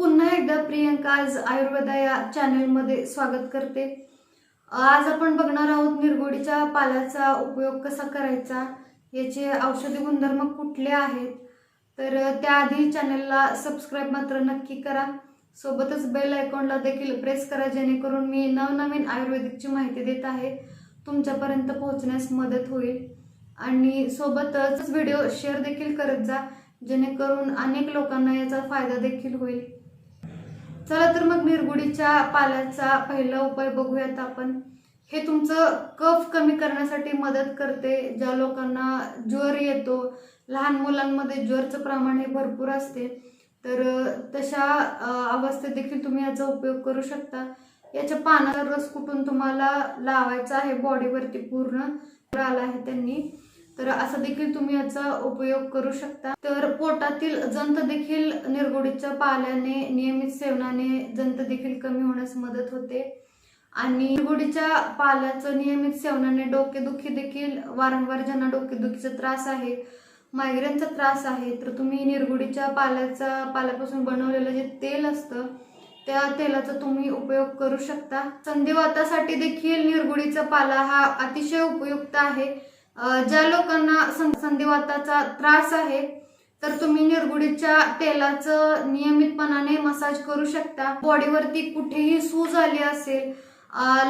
पुन्हा एकदा प्रियंका आज आयुर्वेदा या चॅनलमध्ये स्वागत करते. आज आपण बघणार आहोत निरगुडीच्या पाल्याचा उपयोग कसा करायचा याचे औषधी गुणधर्म कुठले आहेत? तर त्याआधी चॅनलला सबस्क्राईब मात्र नक्की करा. सोबतच बेल आयकॉनला देखील प्रेस करा जेणेकरून मी नवनवीन आयुर्वेदिकची माहिती देत आहे. तुमच्यापर्यंत पोहोचण्यास मदत होईल. आणि सोबतच व्हिडिओ शेअर देखील करत जा जेणेकरून अनेक लोकांना याचा फायदा देखील होईल. चला तर मग निरगुडीच्या पाल्याचा पहिला उपाय बघूयात आपण. हे तुमचं कफ कमी करण्यासाठी मदत करते ज्या लोकांना ज्वर येतो लहान मुलांमध्ये ज्वरचं प्रमाण हे भरपूर असते. तर तशा अवस्थेत देखील तुम्ही याचा उपयोग करू शकता. याच्या पानाचा रस कुठून तुम्हाला लावायचा आहे? बॉडीवरती पूर्ण आला आहे त्यांनी. तर असा देखील तुम्ही याचा उपयोग करू शकता. तर पोटातील जंत देखील निरगुडीच्या पाल्याने नियमित सेवनाने जंत देखील कमी होण्यास मदत होते. आणि निरगुडीच्या पाल्याचं नियमित सेवनाने डोकेदुखी देखील वारंवार ज्यांना डोकेदुखीचा त्रास आहे मायग्रेनचा त्रास आहे तर तुम्ही निरगुडीच्या पाल्याचा पाल्यापासून बनवलेलं जे तेल असतं त्या तेलाचा तुम्ही उपयोग करू शकता. संधिवातासाठी देखील निरगुडीचा पाला हा अतिशय उपयुक्त आहे. ज्या लोकांना संधिवाताचा त्रास आहे तर तुम्ही निरगुडीच्या तेलाचं नियमितपणाने मसाज करू शकता. बॉडीवरती कुठेही सूज आली असेल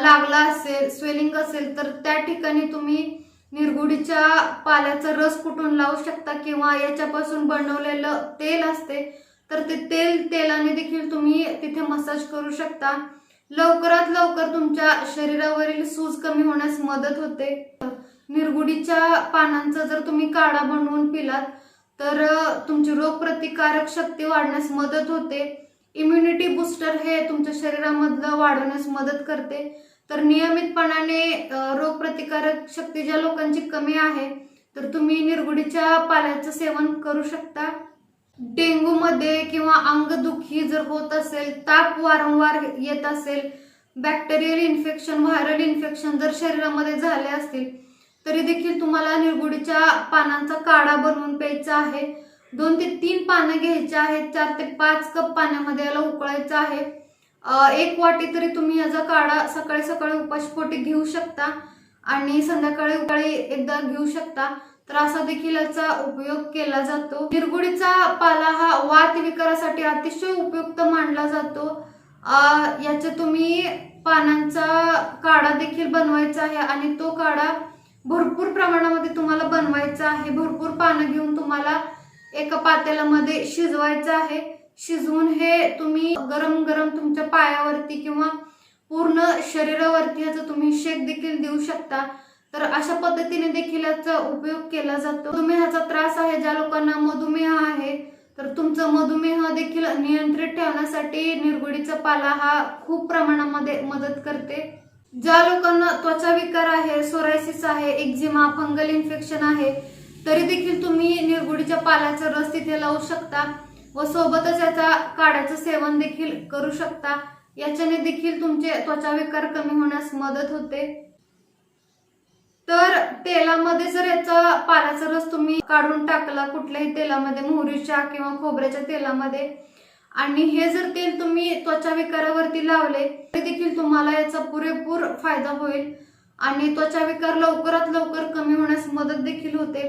लागला असेल स्वेलिंग असेल तर त्या ठिकाणी तुम्ही निरगुडीच्या पाल्याचा रस कुठून लावू शकता किंवा याच्यापासून बनवलेलं तेल असते तर ते तेल तेलाने देखील तुम्ही तिथे मसाज करू शकता. लवकरात लवकर तुमच्या शरीरावरील सूज कमी होण्यास मदत होते. निरगुडीच्या पानांचा जर तुम्ही काढा बनवून पिलात तर तुमची रोगप्रतिकारक शक्ती वाढण्यास मदत होते. इम्युनिटी बुस्टर हे तुमच्या शरीरामधलं वाढवण्यास मदत करते. तर नियमितपणाने रोगप्रतिकारक शक्ती ज्या लोकांची कमी आहे तर तुम्ही निरगुडीच्या पाल्याचं सेवन करू शकता. डेंग्यूमध्ये किंवा किंवा अंगदुखी जर होत असेल ताप वारंवार येत असेल बॅक्टेरियल इन्फेक्शन व्हायरल इन्फेक्शन जर शरीरामध्ये झाले असतील तरी देखील तुम्हाला निरगुडीच्या पानांचा काढा बनवून प्यायचा आहे. दोन ते तीन पानं घ्यायची आहेत. चार ते पाच कप पाण्यामध्ये याला उकळायचं आहे. एक वाटी तरी तुम्ही याचा काढा सकाळी सकाळी उपाशपोटी घेऊ शकता आणि संध्याकाळी उकाळी एकदा घेऊ शकता. तर असा देखील याचा उपयोग केला जातो. निरगुडीचा पाला हा वात विकारासाठी अतिशय उपयुक्त मानला जातो. याचे तुम्ही पानांचा काढा देखील बनवायचा आहे आणि तो काढा भरपूर प्रमाणामध्ये तुम्हाला बनवायचं आहे. भरपूर पानं घेऊन तुम्हाला एका पातेल्यामध्ये शिजवायचं आहे. शिजवून हे तुम्ही गरम गरम तुमच्या पायावरती किंवा पूर्ण शरीरावरती याचा तुम्ही शेक देखील देऊ शकता. तर अशा पद्धतीने देखील याचा उपयोग केला जातो. मधुमेहाचा त्रास आहे ज्या लोकांना मधुमेह आहे तर तुमचं मधुमेह देखील नियंत्रित ठेवण्यासाठी निरगुडीचा पाला हा खूप प्रमाणामध्ये मदत करते. ज्या लोकांना त्वचा विकार आहे सोरायसिस आहे एक्झिमा फंगल इन्फेक्शन आहे तरी देखील तुम्ही निरगुडीच्या पाल्याचा रस तिथे लावू शकता व सोबतच याचा काढ्याचं सेवन देखील करू शकता. याच्याने देखील तुमचे त्वचा विकार कमी होण्यास मदत होते. तर तेलामध्ये जर याचा पाल्याचा रस तुम्ही काढून टाकला कुठल्याही तेलामध्ये मोहरीच्या किंवा खोबऱ्याच्या तेलामध्ये आणि हे जर तेल तुम्ही त्वचा विकारावरती लावले तरी देखील तुम्हाला याचा पुरेपूर फायदा होईल. आणि त्वचा विकार लवकरात लवकर कमी होण्यास मदत देखील होते.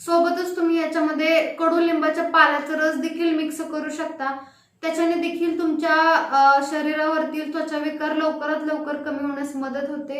सोबतच तुम्ही याच्यामध्ये कडुलिंबाच्या पाल्याचा रस देखील मिक्स करू शकता. त्याच्याने देखील तुमच्या शरीरावरतील शरीरावरती त्वचा विकार लवकरात लवकर कमी होण्यास मदत होते.